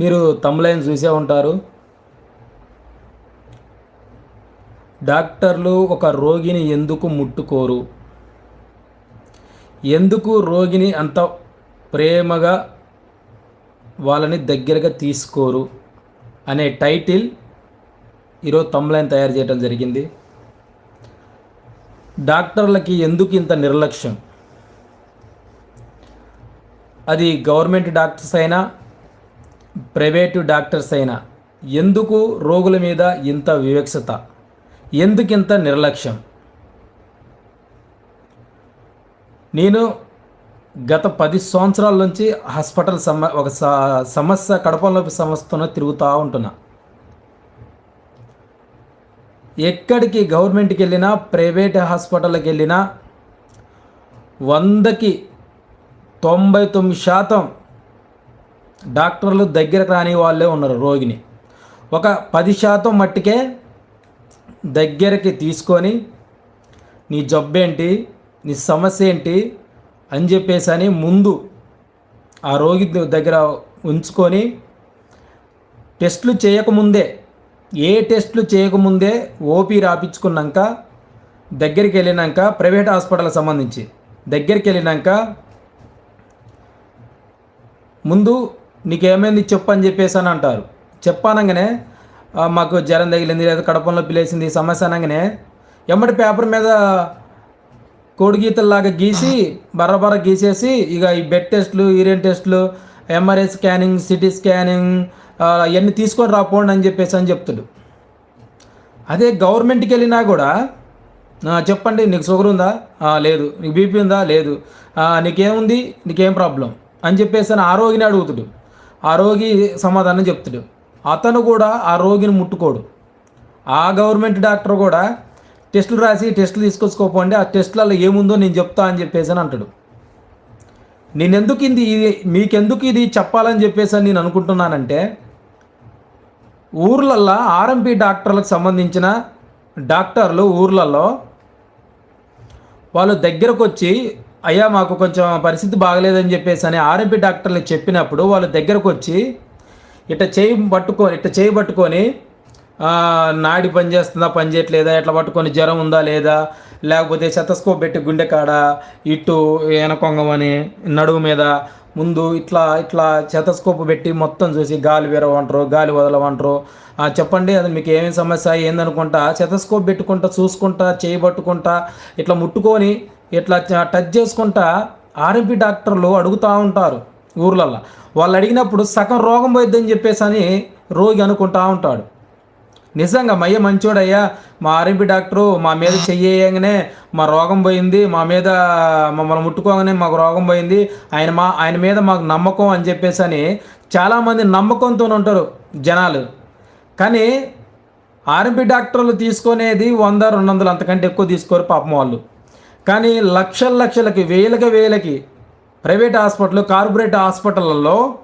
మీరు తమ్లైన్ చూసే ఉంటారు. డాక్టర్లు ఒక రోగిని ఎందుకు ముట్టుకోరు? ఎందుకు రోగిని అంత ప్రేమగా వాళ్ళని దగ్గరగా తీసుకోరు? అనే టైటిల్ ఈరోజు తమ్లైన్ తయారు చేయడం జరిగింది. డాక్టర్లకి ఎందుకు ఇంత నిర్లక్ష్యం? అది గవర్నమెంట్ డాక్టర్స్ అయినా ప్రైవేటు డాక్టర్స్ అయినా ఎందుకు రోగుల మీద ఇంత వివక్షత? ఎందుకు ఇంత నిర్లక్ష్యం? నేను గత పది సంవత్సరాల నుంచి హాస్పిటల్ సమ ఒక సమస్య కడపలోపి సమస్యతో తిరుగుతూ ఉంటున్నా. ఎక్కడికి గవర్నమెంట్కి వెళ్ళినా ప్రైవేట్ హాస్పిటల్కి వెళ్ళినా వందకి తొంభై తొమ్మిది శాతం డాక్టర్లు దగ్గరకు రాని వాళ్ళే ఉన్నారు రోగిని. ఒక పది శాతం మట్టికే దగ్గరికి తీసుకొని నీ జబ్బేంటి? నీ సమస్య ఏంటి అని చెప్పేసి అని ముందు ఆ రోగి దగ్గర ఉంచుకొని టెస్టులు చేయకముందే ఏ టెస్టులు చేయకముందే ఓపీ రాపించుకున్నాక దగ్గరికి వెళ్ళినాక ప్రైవేట్ హాస్పిటల్ సంబంధించి దగ్గరికి వెళ్ళినాక ముందు నీకేమైంది చెప్పు అని చెప్పేసి అని అంటారు. చెప్పానంగానే మాకు జ్వరం తగిలింది లేదా కడపంలో పిలేసింది సమస్య అనగానే ఎమ్మటి పేపర్ మీద కోడి గీతల్లాగా గీసి బర్రబర్ర గీసేసి ఇక ఈ బెడ్ టెస్ట్లు యూరిన్ టెస్ట్లు ఎంఆర్ఐ స్కానింగ్ సిటీ స్కానింగ్ అవన్నీ తీసుకొని రాపోండి అని చెప్పేసి అని చెప్తాడు. అదే గవర్నమెంట్కి వెళ్ళినా కూడా చెప్పండి నీకు షుగర్ ఉందా? లేదు. నీకు బీపీ ఉందా? లేదు. నీకేముంది? నీకేం ప్రాబ్లం? అని చెప్పేసి అని ఆరోగ్యని అడుగుతాడు. ఆ రోగి సమాధానం చెప్తాడు. అతను కూడా ఆ రోగిని ముట్టుకోడు. ఆ గవర్నమెంట్ డాక్టర్ కూడా టెస్టులు రాసి టెస్టులు తీసుకొచ్చుకోపోండి ఆ టెస్టులలో ఏముందో నేను చెప్తా అని చెప్పేసి అని అంటాడు. నేనెందుకు ఇది ఇది మీకెందుకు ఇది చెప్పాలని చెప్పేసి అని నేను అనుకుంటున్నానంటే ఊర్లల్లో ఆర్ఎంపీ డాక్టర్లకు సంబంధించిన డాక్టర్లు ఊర్లలో వాళ్ళు దగ్గరకు వచ్చి అయ్యా మాకు కొంచెం పరిస్థితి బాగలేదని చెప్పేసి అని ఆర్ఎంపీ డాక్టర్లకు చెప్పినప్పుడు వాళ్ళ దగ్గరకు వచ్చి ఇట్ట చేయి పట్టుకొని ఇట్ట చేయి పట్టుకొని నాడి పని చేస్తుందా పని చేయట్లేదా ఇట్లా పట్టుకొని జ్వరం ఉందా లేదా లేకపోతే శతస్కోప్ పెట్టి గుండె కాడ ఇటు వెనకొంగమని నడుము మీద ముందు ఇట్లా ఇట్లా శతస్కోప్ పెట్టి మొత్తం చూసి గాలి విరవంటారు గాలి వదలవంటారు చెప్పండి అది మీకు ఏమేమి సమస్య ఏందనుకుంటా శతస్కోప్ పెట్టుకుంటా చూసుకుంటా చేయి పట్టుకుంటా ఇట్లా ముట్టుకొని ఇట్లా టచ్ చేసుకుంటా ఆర్ఎంపీ డాక్టర్లు అడుగుతూ ఉంటారు ఊర్లల్లో. వాళ్ళు అడిగినప్పుడు సగం రోగం పోయిద్దని చెప్పేసి అని రోగి అనుకుంటా ఉంటాడు. నిజంగా మయ్య మంచోడయ్యా మా ఆర్ఎంపీ డాక్టరు మా మీద చెయ్యగానే మా రోగం పోయింది మా మీద మమ్మల్ని ముట్టుకోగానే మాకు రోగం పోయింది ఆయన మా ఆయన మీద మాకు నమ్మకం అని చెప్పేసి అని చాలామంది నమ్మకంతో ఉంటారు జనాలు. కానీ ఆర్ఎంపీ డాక్టర్లు తీసుకునేది వంద రెండు వందలు అంతకంటే ఎక్కువ తీసుకోరు పాపం వాళ్ళు. కానీ లక్షల లక్షలకి వేలకి వేలకి ప్రైవేట్ హాస్పిటల్ కార్పొరేట్ హాస్పిటల్లో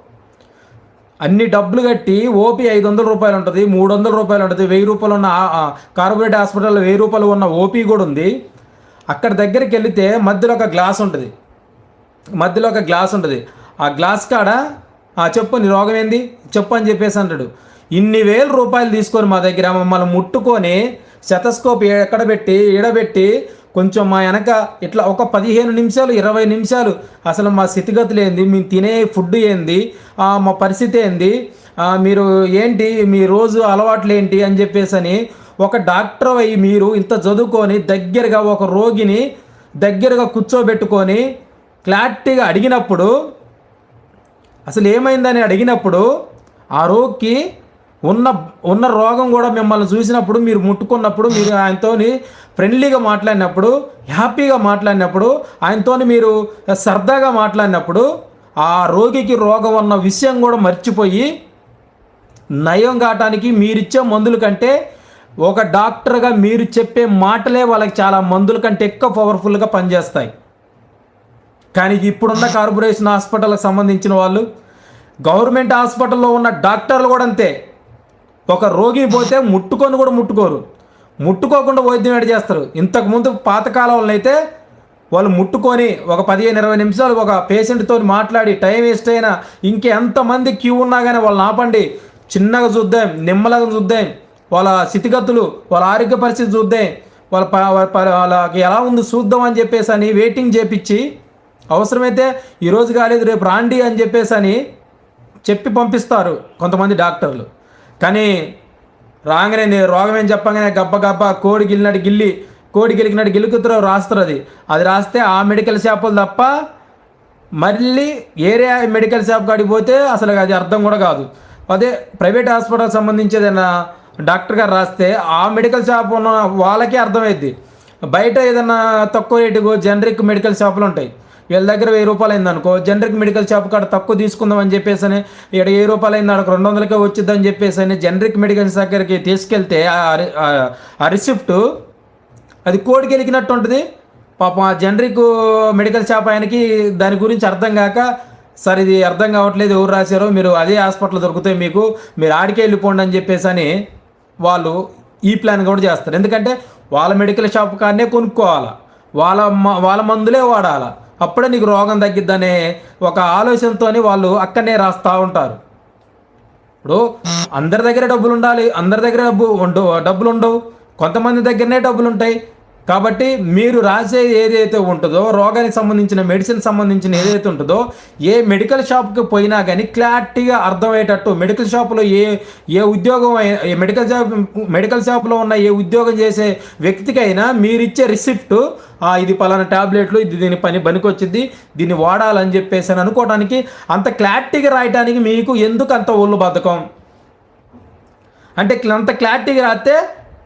అన్ని డబ్బులు కట్టి ఓపీ ఐదు వందల రూపాయలు ఉంటుంది మూడు వందల రూపాయలు ఉంటుంది వెయ్యి రూపాయలు ఉన్న ఆ- కార్పొరేట్ హాస్పిటల్లో వెయ్యి రూపాయలు ఉన్న ఓపీ కూడా ఉంది. అక్కడ దగ్గరికి వెళితే మధ్యలో ఒక గ్లాస్ ఉంటుంది. మధ్యలో ఒక గ్లాస్ ఉంటుంది. ఆ గ్లాస్ కాడ "ఆ, చెప్పు నీ రోగం ఏంది? చెప్పు అని చెప్పేసి అంటాడు. ఇన్ని వేల రూపాయలు తీసుకొని మా దగ్గర మమ్మల్ని ముట్టుకొని శతస్కోప్ ఎక్కడ పెట్టి ఈడబెట్టి కొంచెం మా వెనక ఇట్లా ఒక పదిహేను నిమిషాలు ఇరవై నిమిషాలు అసలు మా స్థితిగతులు ఏంది? మేము తినే ఫుడ్ ఏంది? మా పరిస్థితి ఏంది? మీరు ఏంటి? మీ రోజు అలవాట్లు ఏంటి? అని చెప్పేసి అని ఒక డాక్టర్ అయ్యి మీరు ఇంత చదువుకొని దగ్గరగా ఒక రోగిని దగ్గరగా కూర్చోబెట్టుకొని క్లారిటీగా అడిగినప్పుడు అసలు ఏమైందని అడిగినప్పుడు ఆ రోగికి ఉన్న ఉన్న రోగం కూడా మిమ్మల్ని చూసినప్పుడు మీరు ముట్టుకున్నప్పుడు మీరు ఆయనతోని ఫ్రెండ్లీగా మాట్లాడినప్పుడు హ్యాపీగా మాట్లాడినప్పుడు ఆయనతోని మీరు సరదాగా మాట్లాడినప్పుడు ఆ రోగికి రోగం ఉన్న విషయం కూడా మర్చిపోయి నయం కావటానికి మీరిచ్చే మందుల కంటే ఒక డాక్టర్గా మీరు చెప్పే మాటలే వాళ్ళకి చాలా మందుల కంటే ఎక్కువ పవర్ఫుల్గా పనిచేస్తాయి. కానీ ఇప్పుడున్న కార్పొరేషన్ హాస్పిటల్కి సంబంధించిన వాళ్ళు గవర్నమెంట్ హాస్పిటల్లో ఉన్న డాక్టర్లు కూడా అంతే. ఒక రోగి పోతే ముట్టుకొని కూడా ముట్టుకోరు. ముట్టుకోకుండా వైద్యం ఏడు చేస్తారు. ఇంతకుముందు పాతకాలంలో అయితే వాళ్ళు ముట్టుకొని ఒక పదిహేను ఇరవై నిమిషాలు ఒక పేషెంట్తో మాట్లాడి టైం వేస్ట్ అయినా ఇంకెంతమంది క్యూ ఉన్నా కానీ వాళ్ళని ఆపండి. చిన్నగా చూద్దాం నిమ్మలగా చూద్దాం. వాళ్ళ స్థితిగతులు వాళ్ళ ఆరోగ్య పరిస్థితి చూద్దాం. వాళ్ళ ప- ప- వాళ్ళకి ఎలా ఉంది చూద్దాం అని చెప్పేసి అని వెయిటింగ్ చేపించి అవసరమైతే ఈరోజు కాలేదు రేపు రాండి అని చెప్పేసి అని చెప్పి పంపిస్తారు కొంతమంది డాక్టర్లు. కానీ రాగానే నేను రోగం ఏం చెప్పగానే గబ్బ గబ్బ కోడి గిల్లినట్టు గిల్లి కోడి గిలికినట్టు గిలుకుతారు రాస్తారు అది. అది రాస్తే ఆ మెడికల్ షాపులు తప్ప మళ్ళీ ఏరియా మెడికల్ షాప్ కాడికి పోతే అసలు అది అర్థం కూడా కాదు. అదే ప్రైవేట్ హాస్పిటల్ సంబంధించి ఏదైనా డాక్టర్ గారు రాస్తే ఆ మెడికల్ షాప్ ఉన్న వాళ్ళకే అర్థమైద్ది. బయట ఏదైనా తక్కువ రేటుకు జనరిక్ మెడికల్ షాపులు ఉంటాయి. వీళ్ళ దగ్గర వెయ్యి రూపాయలు అయిందనుకో జనరిక్ మెడికల్ షాప్ కాడ తక్కువ తీసుకుందాం అని చెప్పేసి అని ఇక్కడ ఏ రూపాయలు అయింది అక్కడ రెండు వందలకే వచ్చిద్దని చెప్పేసి అని జనరిక్ మెడికల్ దగ్గరికి తీసుకెళ్తే ఆ రిసిప్ట్ అది కోడికి వెళ్ళినట్టు ఉంటుంది. పాపం ఆ జనరిక్ మెడికల్ షాప్ ఆయనకి దాని గురించి అర్థం కాక సార్ ఇది అర్థం కావట్లేదు ఎవరు రాశారో మీరు అదే హాస్పిటల్ దొరుకుతాయి మీకు మీరు ఆడికే వెళ్ళిపోండి అని చెప్పేసి అని వాళ్ళు ఈ ప్లాన్ కూడా చేస్తారు. ఎందుకంటే వాళ్ళ మెడికల్ షాప్ కాడనే కొనుక్కోవాలి. వాళ్ళ వాళ్ళ మందులే వాడాలి. అప్పుడే నీకు రోగం తగ్గిద్దనే ఒక ఆలోచనతోని వాళ్ళు అక్కడనే రాస్తూ ఉంటారు. ఇప్పుడు అందరి దగ్గర డబ్బులు ఉండాలి అందరి దగ్గర డబ్బు ఉండవు డబ్బులు ఉండవు కొంతమంది దగ్గరనే డబ్బులు ఉంటాయి కాబట్టి మీరు రాసే ఏదైతే ఉంటుందో రోగానికి సంబంధించిన మెడిసిన్ సంబంధించిన ఏదైతే ఉంటుందో ఏ మెడికల్ షాప్కి పోయినా కానీ క్లారిటీగా అర్థమయ్యేటట్టు మెడికల్ షాప్లో ఏ ఏ ఉద్యోగం ఏ మెడికల్ షాప్ మెడికల్ షాప్లో ఉన్న ఏ ఉద్యోగం చేసే వ్యక్తికైనా మీరు ఇచ్చే రిసిప్ట్ ఇది పలానా ట్యాబ్లెట్లు ఇది దీని పని పనికొచ్చింది దీన్ని వాడాలని చెప్పేసి అని అనుకోవడానికి అంత క్లారిటీగా రాయటానికి మీకు ఎందుకు అంత ఒళ్ళు బద్ధకం? అంటే అంత క్లారిటీగా రాస్తే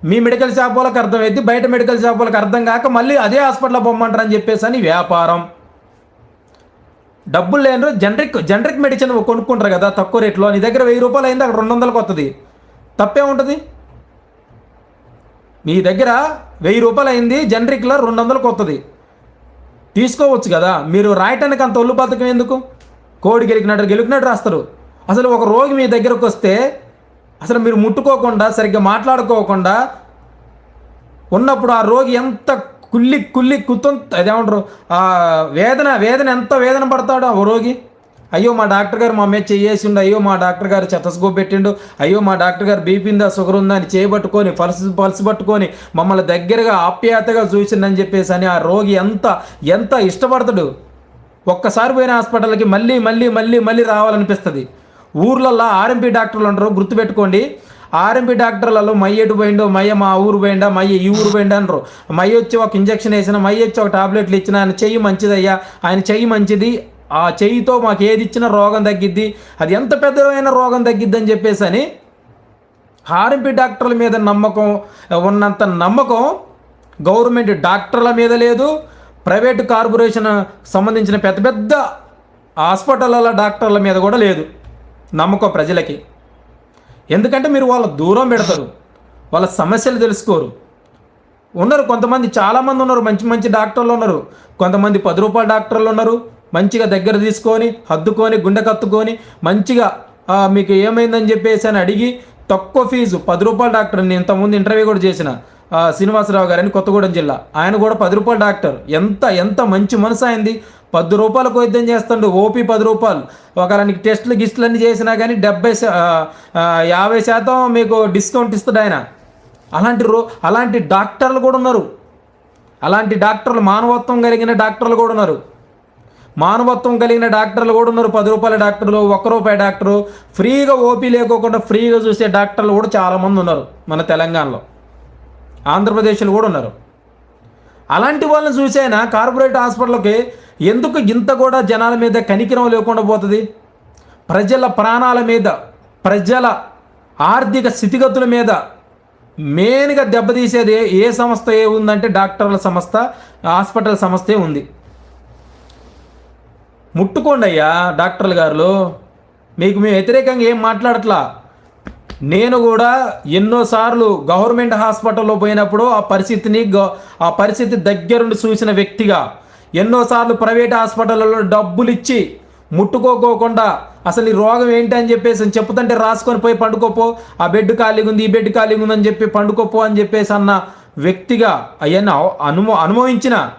మీ మెడికల్ షాప్ వాళ్ళకి అర్థమైంది బయట మెడికల్ షాప్ వాళ్ళకి అర్థం కాక మళ్ళీ అదే హాస్పిటల్లో పొమ్మంటారు అని చెప్పేసి అని వ్యాపారం. డబ్బులు లేని జనరిక్ జనరిక్ మెడిసిన్ కొనుక్కుంటారు కదా తక్కువ రేట్లో. నీ దగ్గర వెయ్యి రూపాయలు అయింది అక్కడ రెండు వందలకు వస్తుంది తప్పే ఉంటుంది? మీ దగ్గర వెయ్యి రూపాయలు అయింది జనరిక్లో రెండు వందలకు వస్తుంది తీసుకోవచ్చు కదా మీరు రాయటానికి అంత ఒళ్ళు బతకం ఎందుకు? కోడి గెలికినట్టు గెలికినట్టు రాస్తారు. అసలు ఒక రోగి మీ దగ్గరకు వస్తే అసలు మీరు ముట్టుకోకుండా సరిగ్గా మాట్లాడుకోకుండా ఉన్నప్పుడు ఆ రోగి ఎంత కుల్లి కుల్లి కుత్తం అదేమంటారు? ఆ వేదన వేదన ఎంత వేదన పడతాడో ఆ రోగి. అయ్యో మా డాక్టర్ గారు మా మీద చేయేసిండు అయ్యో మా డాక్టర్ గారు చెత్తసుకో పెట్టిండు అయ్యో మా డాక్టర్ గారు బీపీ ఉందా షుగర్ ఉందా అని చేయబట్టుకొని పలుసు పలుసు పట్టుకొని మమ్మల్ని దగ్గరగా ఆప్యాయతగా చూసిండని చెప్పేసి అని ఆ రోగి ఎంత ఎంత ఇష్టపడతాడు. ఒక్కసారి పోయిన హాస్పిటల్కి మళ్ళీ మళ్ళీ మళ్ళీ మళ్ళీ రావాలనిపిస్తుంది. ఊర్లల్లో ఆర్ఎంపీ డాక్టర్లు ఉండరు గుర్తుపెట్టుకోండి. ఆర్ఎంపీ డాక్టర్లలో మయ్య ఎటు పోయిండో మయ్య మా ఊరు పోయిండా మయ్య ఈ ఊరు పోయిండా అనరు. మయ్య వచ్చి ఒక ఇంజక్షన్ వేసిన మయ్య వచ్చి ఒక టాబ్లెట్లు ఇచ్చిన ఆయన చెయ్యి మంచిదయ్యా ఆయన చెయ్యి మంచిది ఆ చెయ్యితో మాకు ఏది ఇచ్చినా రోగం తగ్గిద్ది అది ఎంత పెద్దదైన రోగం తగ్గిద్ది అని చెప్పేసి అని ఆర్ఎంపీ డాక్టర్ల మీద నమ్మకం ఉన్నంత నమ్మకం గవర్నమెంట్ డాక్టర్ల మీద లేదు. ప్రైవేటు కార్పొరేషన్ సంబంధించిన పెద్ద పెద్ద హాస్పిటల్ల డాక్టర్ల మీద కూడా లేదు. నమ్మకం ప్రజలకి. ఎందుకంటే మీరు వాళ్ళ దూరం పెడతారు. వాళ్ళ సమస్యలు తెలుసుకోరు. ఉన్నారు కొంతమంది చాలామంది ఉన్నారు. మంచి మంచి డాక్టర్లు ఉన్నారు. కొంతమంది పది రూపాయల డాక్టర్లు ఉన్నారు. మంచిగా దగ్గర తీసుకొని హద్దుకొని గుండె కత్తుకొని మంచిగా మీకు ఏమైందని చెప్పేసి అని అడిగి తక్కువ ఫీజు పది రూపాయల డాక్టర్ నేను ఇంతకుముందు ఇంటర్వ్యూ కూడా చేసిన శ్రీనివాసరావు గారని కొత్తగూడెం జిల్లా. ఆయన కూడా పది రూపాయల డాక్టర్. ఎంత ఎంత మంచి మనసు అయింది. పది రూపాయలకు వైద్యం చేస్తాడు ఓపీ పది రూపాయలు. ఒకరానికి టెస్టులు గిస్టులు అన్నీ చేసినా కానీ డెబ్బై యాభై శాతం మీకు డిస్కౌంట్ ఇస్తాడు ఆయన. అలాంటి రో అలాంటి డాక్టర్లు కూడా ఉన్నారు. అలాంటి డాక్టర్లు మానవత్వం కలిగిన డాక్టర్లు కూడా ఉన్నారు. మానవత్వం కలిగిన డాక్టర్లు కూడా ఉన్నారు. పది రూపాయల డాక్టర్లు ఒక్క రూపాయి డాక్టరు. ఫ్రీగా ఓపీ లేకోకుండా ఫ్రీగా చూసే డాక్టర్లు కూడా చాలామంది ఉన్నారు మన తెలంగాణలో. ఆంధ్రప్రదేశ్లో కూడా ఉన్నారు. అలాంటి వాళ్ళని చూసైనా కార్పొరేట్ హాస్పిటల్కి ఎందుకు ఇంత కూడా జనాల మీద కనికిరం లేకుండా పోతుంది? ప్రజల ప్రాణాల మీద ప్రజల ఆర్థిక స్థితిగతుల మీద మెయిన్గా దెబ్బతీసేది ఏ- ఏ సంస్థ ఏ ఉందంటే డాక్టర్ల సంస్థ హాస్పిటల్ సంస్థే ఉంది. ముట్టుకోండి అయ్యా డాక్టర్లు గారు. మీకు మేము వ్యతిరేకంగా ఏం మాట్లాడట్లా? నేను కూడా ఎన్నోసార్లు గవర్నమెంట్ హాస్పిటల్లో పోయినప్పుడు ఆ పరిస్థితిని గ- ఆ పరిస్థితి దగ్గరుండి చూసిన వ్యక్తిగా ఎన్నోసార్లు ప్రైవేట్ హాస్పిటల్లో డబ్బులు ఇచ్చి ముట్టుకోకోకుండా అసలు ఈ రోగం ఏంటి అని చెప్పేసి అని చెప్పుతుంటే రాసుకొని పోయి పండుకోపో ఆ బెడ్ ఖాళీగా ఉంది ఈ బెడ్ ఖాళీగా ఉందని చెప్పి పండుకోపో అని చెప్పేసి అన్న వ్యక్తిగా అవన్నీ అవ- అనుభవ అనుభవించిన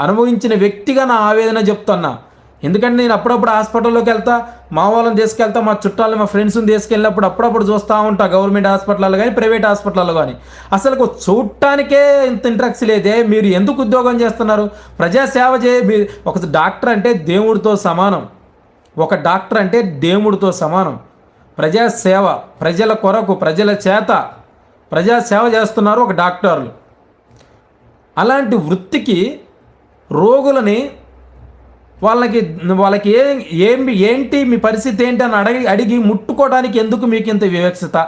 అనుభవించిన వ్యక్తిగా నా ఆవేదన చెప్తున్నా. ఎందుకంటే నేను అప్పుడప్పుడు హాస్పిటల్లోకి వెళ్తా మా వాళ్ళని తీసుకెళ్తా మా చుట్టాలు మా ఫ్రెండ్స్ని తీసుకెళ్ళినప్పుడు అప్పుడప్పుడు చూస్తూ ఉంటా గవర్నమెంట్ హాస్పిటల్లో కానీ ప్రైవేట్ హాస్పిటల్లో కానీ అసలు చూడటానికే ఇంత ఇంట్రెక్స్ లేదే మీరు ఎందుకు ఉద్యోగం చేస్తున్నారు? ప్రజాసేవ చే ఒక డాక్టర్ అంటే దేవుడితో సమానం. ఒక డాక్టర్ అంటే దేవుడితో సమానం. ప్రజాసేవ ప్రజల కొరకు ప్రజల చేత ప్రజాసేవ చేస్తున్నారు ఒక డాక్టర్లు. అలాంటి వృత్తికి రోగులని వాళ్ళకి వాళ్ళకి ఏ ఏం ఏంటి మీ పరిస్థితి ఏంటి అని అడిగి అడిగి ముట్టుకోవడానికి ఎందుకు మీకు ఇంత వివక్షత?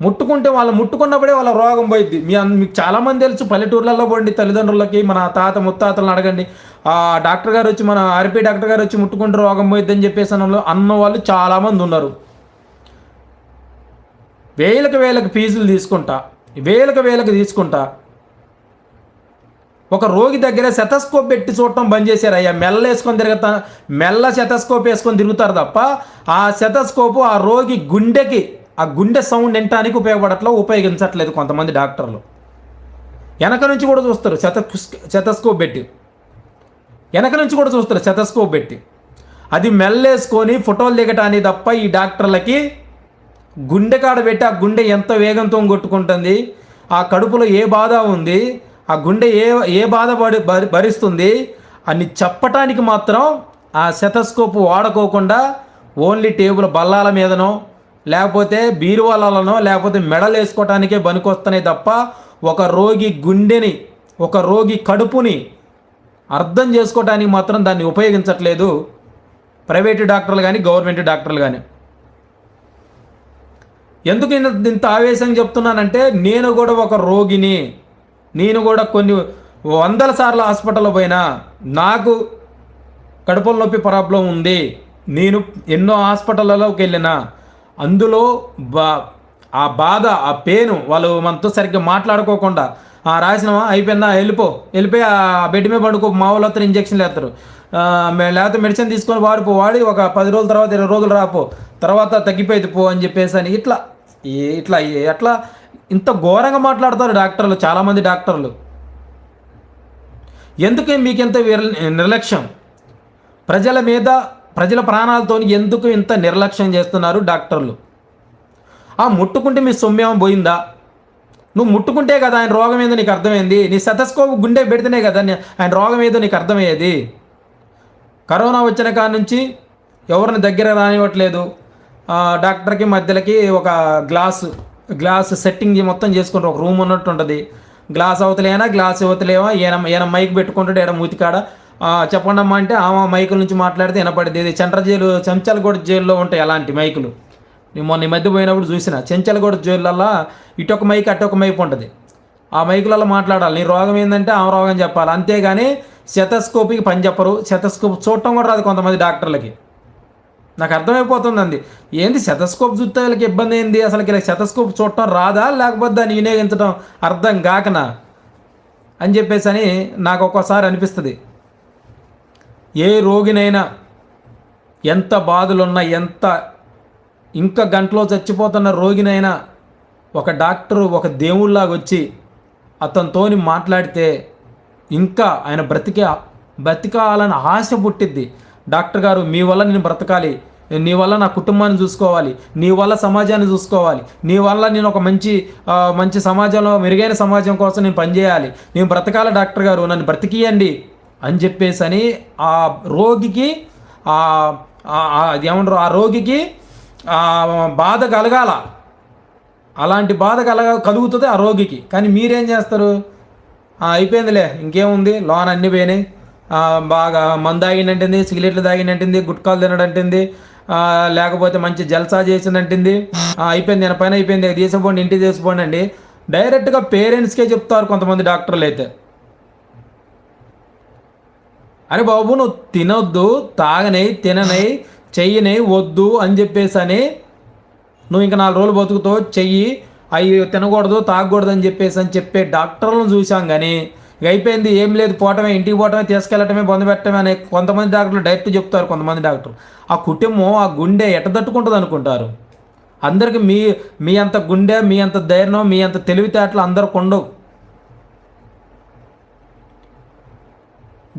ముట్టుకుంటే వాళ్ళు ముట్టుకున్నప్పుడే వాళ్ళ రోగం పోయిద్ది. మీ మీకు చాలామంది తెలుసు పల్లెటూర్లలో పోండి తల్లిదండ్రులకి మన తాత ముత్తాతలను అడగండి. ఆ డాక్టర్ గారు వచ్చి మన ఆర్పీ డాక్టర్ గారు వచ్చి ముట్టుకుంటే రోగం పోయిద్ది అని చెప్పేసి అన్న వాళ్ళు చాలామంది ఉన్నారు. వేలకు వేలకు ఫీజులు తీసుకుంటా. వేలకు వేలకు తీసుకుంటా. ఒక రోగి దగ్గర శతస్కోప్ పెట్టి చూడటం బంద్ చేశారు. అయ్యా మెల్ల వేసుకొని తిరుగుతా మెల్ల శతస్కోప్ వేసుకొని తిరుగుతారు తప్ప ఆ శతస్కోపు ఆ రోగి గుండెకి ఆ గుండె సౌండ్ వినటానికి ఉపయోగపడట్లా ఉపయోగించట్లేదు కొంతమంది డాక్టర్లు. వెనక నుంచి కూడా చూస్తారు శత శతస్కోప్ పెట్టి. వెనక నుంచి కూడా చూస్తారు శతస్కోప్ పెట్టి. అది మెల్లేసుకొని ఫోటోలు దిగటానికి తప్ప ఈ డాక్టర్లకి గుండె కాడ పెట్టి ఆ గుండె ఎంత వేగంతో కొట్టుకుంటుంది ఆ కడుపులో ఏ బాధ ఉంది ఆ గుండె ఏ ఏ బాధపడి భరిస్తుంది? అని చెప్పటానికి మాత్రం ఆ శతస్కోప్ వాడుకోకుండా ఓన్లీ టేబుల్ బల్లాల మీదనో లేకపోతే బీరువాలలోనో లేకపోతే మెడలు వేసుకోవటానికే పనికొస్తున్నాయి తప్ప ఒక రోగి గుండెని ఒక రోగి కడుపుని అర్థం చేసుకోవటానికి మాత్రం దాన్ని ఉపయోగించట్లేదు. ప్రైవేటు డాక్టర్లు కానీ గవర్నమెంట్ డాక్టర్లు కానీ ఎందుకు ఇంత ఆవేశం చెప్తున్నానంటే నేను కూడా ఒక రోగిని నేను కూడా కొన్ని వందల సార్లు హాస్పిటల్లో పోయినా నాకు కడుపుల నొప్పి ప్రాబ్లం ఉంది. నేను ఎన్నో హాస్పిటళ్ళలోకి వెళ్ళిన అందులో బా ఆ బాధ ఆ పెయిన్ వాళ్ళు మనతో సరిగ్గా మాట్లాడుకోకుండా ఆ రాసినవా? అయిపోయిందా? వెళ్ళిపో. వెళ్ళిపోయి ఆ బెడ్ మీద పండుకో. మా వాళ్ళు వస్తారు ఇంజక్షన్లు వేస్తారు. లేకపోతే మెడిసిన్ తీసుకొని వాడిపో. వాడి ఒక పది రోజుల తర్వాత ఇరవై రోజులు రాపో. తర్వాత తగ్గిపోయింది పో అని చెప్పేసి అని ఇట్లా ఇట్లా ఎట్లా ఇంత ఘోరంగా మాట్లాడతారు డాక్టర్లు చాలామంది డాక్టర్లు. ఎందుకు మీకు ఇంత విర్- నిర్లక్ష్యం? ప్రజల మీద ప్రజల ప్రాణాలతో ఎందుకు ఇంత నిర్లక్ష్యం చేస్తున్నారు డాక్టర్లు? ఆ ముట్టుకుంటే మీ సొమ్మేమో పోయిందా? నువ్వు ముట్టుకుంటే కదా ఆయన రోగం ఏదో నీకు అర్థమైంది? నీ సెతస్కోప్ గుండె పెడితేనే కదా ఆయన రోగం ఏదో నీకు అర్థమయ్యేది? కరోనా వచ్చిన కాడ నుంచి ఎవరిని దగ్గర రానివ్వట్లేదు. డాక్టర్కి మధ్యలోకి ఒక గ్లాసు గ్లాస్ సెట్టింగ్ మొత్తం చేసుకుంటారు. ఒక రూమ్ ఉన్నట్టు ఉంటుంది. గ్లాస్ అవతలేనా? గ్లాస్ అవతలేమో ఈయన ఈయన మైక్ పెట్టుకుంటాడు ఈయన మూతికాడ? చెప్పండి అమ్మా అంటే ఆమె మైకుల నుంచి మాట్లాడితే వినపడేది. ఇది చండ్ర జైలు జైల్లో ఉంటాయి అలాంటి మైకులు. నేను మొన్న ఈ మధ్య పోయినప్పుడు చూసిన. చెంచలగూడ జైళ్ళల్లో ఇటొక మైక్ అటొక మైక్ ఉంటుంది. ఆ మైకులలో మాట్లాడాలి. నీ రోగం ఏంటంటే ఆమె రోగం చెప్పాలి. అంతేగాని శతస్కోపికి పని చెప్పరు. శతస్కోప్ చూడటం కూడా రాదు కొంతమంది డాక్టర్లకి. నాకు అర్థమైపోతుందండి. ఏంది శతస్కోప్ చూస్తే వీళ్ళకి ఇబ్బంది ఏంది? అసలు ఇలా శతస్కోప్ చూడటం రాదా? లేకపోతే దాన్ని వినియోగించడం అర్థం కాకనా? అని చెప్పేసి అని నాకు ఒక్కోసారి అనిపిస్తుంది. ఏ రోగినైనా ఎంత బాధలున్నా ఎంత ఇంకా గంటలో చచ్చిపోతున్న రోగినైనా ఒక డాక్టరు ఒక దేవుళ్ళలాగా వచ్చి అతనితోని మాట్లాడితే ఇంకా ఆయన బ్రతికే బ్రతికాలని ఆశ పుట్టిద్ది. డాక్టర్ గారు మీ వల్ల నేను బ్రతకాలి. నీ వల్ల నా కుటుంబాన్ని చూసుకోవాలి. నీ వల్ల సమాజాన్ని చూసుకోవాలి. నీ వల్ల నేను ఒక మంచి మంచి సమాజంలో మెరుగైన సమాజం కోసం నేను పనిచేయాలి. నేను బ్రతకాల డాక్టర్ గారు నన్ను బ్రతికియండి అని చెప్పేసి అని ఆ రోగికి అది ఏమంటారు ఆ రోగికి బాధ కలగాల. అలాంటి బాధ కలగ కలుగుతుంది ఆ రోగికి. కానీ మీరేం చేస్తారు? అయిపోయిందిలే ఇంకేముంది? లోన్ అన్ని పోయినాయి. బాగా మందు తాగిందంటుంది సిగరెట్లు తాగిందంటుంది గుట్కాలు తినడంటుంది లేకపోతే మంచి జల్సా చేసిందంటుంది అయిపోయింది నేను పైన అయిపోయింది తీసుకోండి ఇంటికి తీసుకోండి అండి డైరెక్ట్గా పేరెంట్స్కే చెప్తారు కొంతమంది డాక్టర్లు అయితే. అరే బాబు నువ్వు తినొద్దు తాగనై తిననై చెయ్యనై వద్దు అని చెప్పేసి అని నువ్వు ఇంకా నాలుగు రోజులు బతుకుతో చెయ్యి అవి తినకూడదు తాగకూడదు అని చెప్పేసి అని చెప్పే డాక్టర్లను చూసాం కానీ అయిపోయింది ఏం లేదు పోవటమే ఇంటికి పోవటమే తీసుకెళ్ళటమే బంధు పెట్టడమే అనే కొంతమంది డాక్టర్లు డైరెక్ట్ చెప్తారు కొంతమంది డాక్టర్లు. ఆ కుటుంబం ఆ గుండె ఎట తట్టుకుంటుంది అనుకుంటారు? అందరికి మీ మీ అంత గుండె మీ అంత ధైర్యం మీ అంత తెలివితేటలు అందరికి ఉండవు.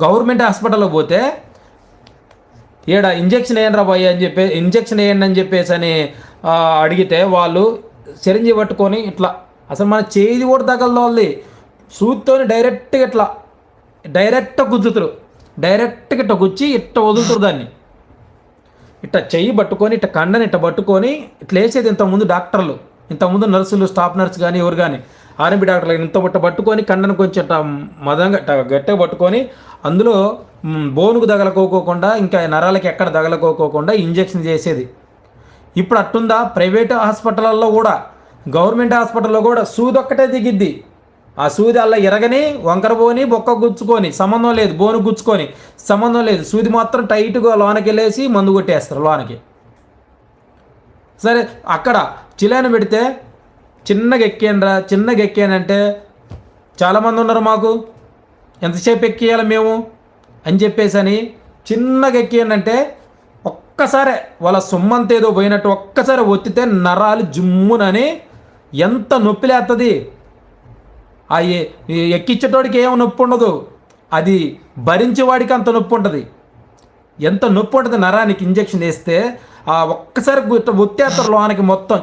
గవర్నమెంట్ హాస్పిటల్కి పోతే ఈడ ఇంజక్షన్ వేయండి రా అని చెప్పి ఇంజక్షన్ వేయండి అని చెప్పేసి అని అడిగితే వాళ్ళు సిరంజి పట్టుకొని ఇట్లా. అసలు మన చేయి కూడా తగలదు వాళ్ళది. సూత్తోని డైరెక్ట్గా ఇట్లా డైరెక్ట్ గుద్దుతారు. డైరెక్ట్గా ఇట్ట గుచ్చి ఇట్ట వదులుతారు దాన్ని. ఇట్ట చెయ్యి పట్టుకొని ఇట్ట కండని ఇట్ట పట్టుకొని ఇట్లా వేసేది ఇంతకుముందు డాక్టర్లు. ఇంతకుముందు నర్సులు స్టాఫ్ నర్స్ కానీ ఎవరు కానీ ఆర్ఎంపీ డాక్టర్లు ఇంత బట్ట పట్టుకొని కండను కొంచెం ఇట్ట మదంగా ఇట్ట గట్టిగా పట్టుకొని అందులో బోనుకు తగలకోకోకుండా ఇంకా నరాలకి ఎక్కడ తగలకోకోకుండా ఇంజెక్షన్ చేసేది. ఇప్పుడు అట్టుందా? ప్రైవేట్ హాస్పిటల్లో కూడా గవర్నమెంట్ హాస్పిటల్లో కూడా సూదొక్కటే దిగిద్ది. ఆ సూది అలా ఎరగని వంకర పోని బొక్క గుచ్చుకొని సంబంధం లేదు బోను గుచ్చుకొని సంబంధం లేదు. సూది మాత్రం టైట్గా లోనకి వెళ్ళేసి మందు కొట్టేస్తారు లోనకి. సరే అక్కడ చిలాన పెడితే చిన్నగా ఎక్కానురా చిన్నగా ఎక్కానంటే చాలామంది ఉన్నారు మాకు. ఎంతసేపు ఎక్కియాలి మేము? అని చెప్పేసి అని చిన్నగా ఎక్కియానంటే ఒక్కసారే వాళ్ళ సొమ్మంత ఏదో పోయినట్టు ఒక్కసారి ఒత్తితే నరాలు జుమ్మునని ఎంత నొప్పి లేస్తుంది ఆ ఎక్కిచ్చేటోడికి ఎక్కించేటోడికి ఏం నొప్పి ఉండదు. అది భరించేవాడికి అంత నొప్పి ఉంటుంది. ఎంత నొప్పి ఉంటుంది నరానికి ఇంజెక్షన్ వేస్తే ఆ ఒక్కసారి గుట్ట లోనికి మొత్తం.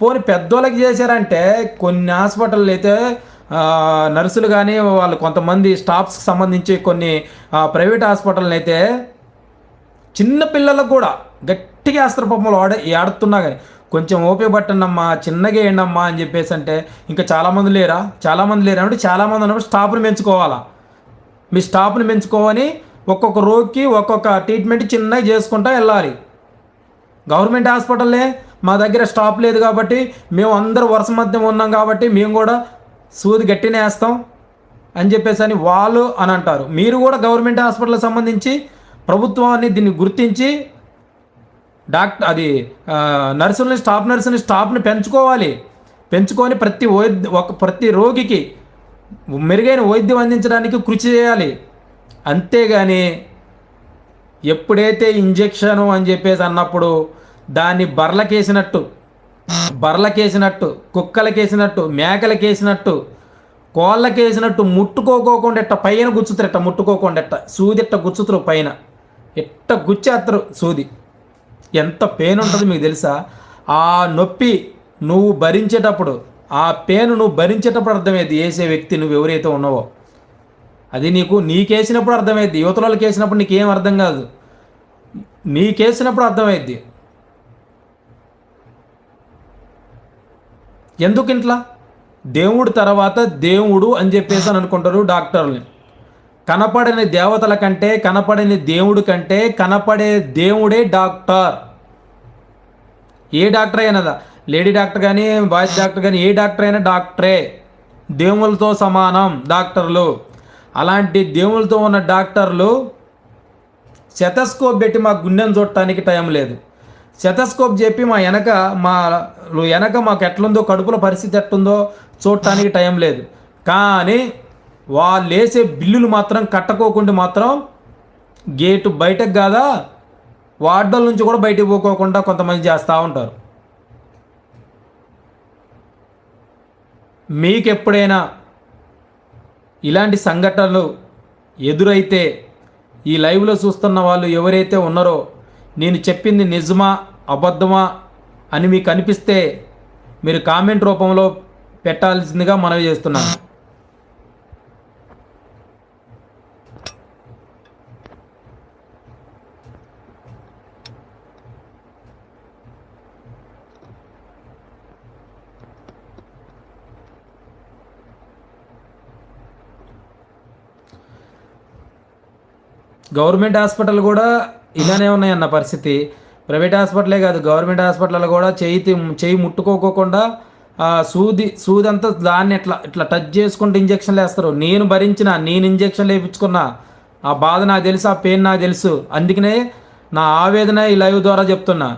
పోని పెద్దోళ్ళకి చేశారంటే కొన్ని హాస్పిటల్ అయితే నర్సులు కానీ వాళ్ళు కొంతమంది స్టాఫ్స్కి సంబంధించి కొన్ని ప్రైవేట్ హాస్పిటల్ని అయితే చిన్న పిల్లలకు కూడా గట్టిగా వేస్తారు ఆడ ఆడుతున్నా కానీ కొంచెం ఓపిక పట్టండమ్మా చిన్నగా వేయండమ్మా అని చెప్పేసి అంటే ఇంకా చాలామంది లేరా? చాలామంది లేరా? అంటే చాలామంది ఉన్నప్పుడు స్టాఫ్ని పెంచుకోవాలా? మీ స్టాఫ్ని పెంచుకోవని ఒక్కొక్క రోగికి ఒక్కొక్క ట్రీట్మెంట్ చిన్నగా చేసుకుంటా వెళ్ళాలి. గవర్నమెంట్ హాస్పిటల్లే మా దగ్గర స్టాప్ లేదు కాబట్టి మేము అందరూ వరుస మధ్య ఉన్నాం కాబట్టి మేము కూడా సూది గట్టినే వేస్తాం అని చెప్పేసి అని వాళ్ళు అని అంటారు. మీరు కూడా గవర్నమెంట్ హాస్పిటల్కి సంబంధించి ప్రభుత్వాన్ని దీన్ని గుర్తించి డాక్టర్ అది నర్సులని స్టాఫ్ నర్సుని స్టాఫ్ని పెంచుకోవాలి. పెంచుకొని ప్రతి వైద్య ఒక ప్రతి రోగికి మెరుగైన వైద్యం అందించడానికి కృషి చేయాలి. అంతేగాని ఎప్పుడైతే ఇంజెక్షను అని చెప్పేసి అన్నప్పుడు దాన్ని బర్లకేసినట్టు బర్లకేసినట్టు కుక్కలకేసినట్టు మేకలకేసినట్టు కోళ్ళకేసినట్టు ముట్టుకోకోకుండా ఇట్ట పైన గుచ్చుతారు ఇట్ట ముట్టుకోకుండా ఇట్ట సూది ఇట్ట గుచ్చుతారు పైన. ఇట్ట గుచ్చేస్తారు సూది. ఎంత పెయిన్ ఉంటుంది మీకు తెలుసా? ఆ నొప్పి నువ్వు భరించేటప్పుడు ఆ పెయిన్ నువ్వు భరించేటప్పుడు అర్థమైంది వేసే వ్యక్తి నువ్వు ఎవరైతే ఉన్నావో. అది నీకు నీకేసినప్పుడు అర్థమైద్ది యువతలకి వేసినప్పుడు నీకేం అర్థం కాదు. నీకేసినప్పుడు అర్థమైద్ది. ఎందుకు ఇంట్లో దేవుడు తర్వాత దేవుడు అని చెప్పేసి అని అనుకుంటారు డాక్టర్ని కనపడని దేవతల కంటే కనపడని దేవుడు కంటే కనపడే దేవుడే డాక్టర్. ఏ డాక్టర్ అయినదా లేడీ డాక్టర్ కానీ బాయ్స్ డాక్టర్ కానీ ఏ డాక్టర్ అయినా డాక్టరే. దేవుళ్ళతో సమానం డాక్టర్లు. అలాంటి దేవుళ్ళతో ఉన్న డాక్టర్లు శతస్కోప్ పెట్టి మా గుండెను చూడటానికి టైం లేదు. శతస్కోప్ చెప్పి మా వెనక మా వెనక మాకు ఎట్లుందో కడుపుల పరిస్థితి ఎట్లుందో చూడటానికి టైం లేదు. కానీ వాళ్ళు వేసే బిల్లులు మాత్రం కట్టకోకుండా మాత్రం గేటు బయటకు కాదా? వార్డల నుంచి కూడా బయటకు పోకోకుండా కొంతమంది చేస్తూ ఉంటారు. మీకు ఎప్పుడైనా ఇలాంటి సంఘటనలు ఎదురైతే ఈ లైవ్లో చూస్తున్న వాళ్ళు ఎవరైతే ఉన్నారో నేను చెప్పింది నిజమా అబద్ధమా అని మీకు అనిపిస్తే మీరు కామెంట్ రూపంలో పెట్టాల్సిందిగా మనవి చేస్తున్నాను. గవర్నమెంట్ హాస్పిటల్ కూడా ఇలానే ఉన్నాయన్న పరిస్థితి. ప్రైవేట్ హాస్పిటలే కాదు గవర్నమెంట్ హాస్పిటల్ కూడా చేయి చేయి ముట్టుకోకోకుండా ఆ సూది సూది అంతా దాన్ని ఇట్లా ఇట్లా టచ్ చేసుకుంటూ ఇంజక్షన్లు వేస్తారు. నేను భరించిన నేను ఇంజక్షన్లు వేయించుకున్నా ఆ బాధ నాకు తెలుసు ఆ పెయిన్ నాకు తెలుసు. అందుకనే నా ఆవేదన ఈ లైవ్ ద్వారా చెప్తున్నా.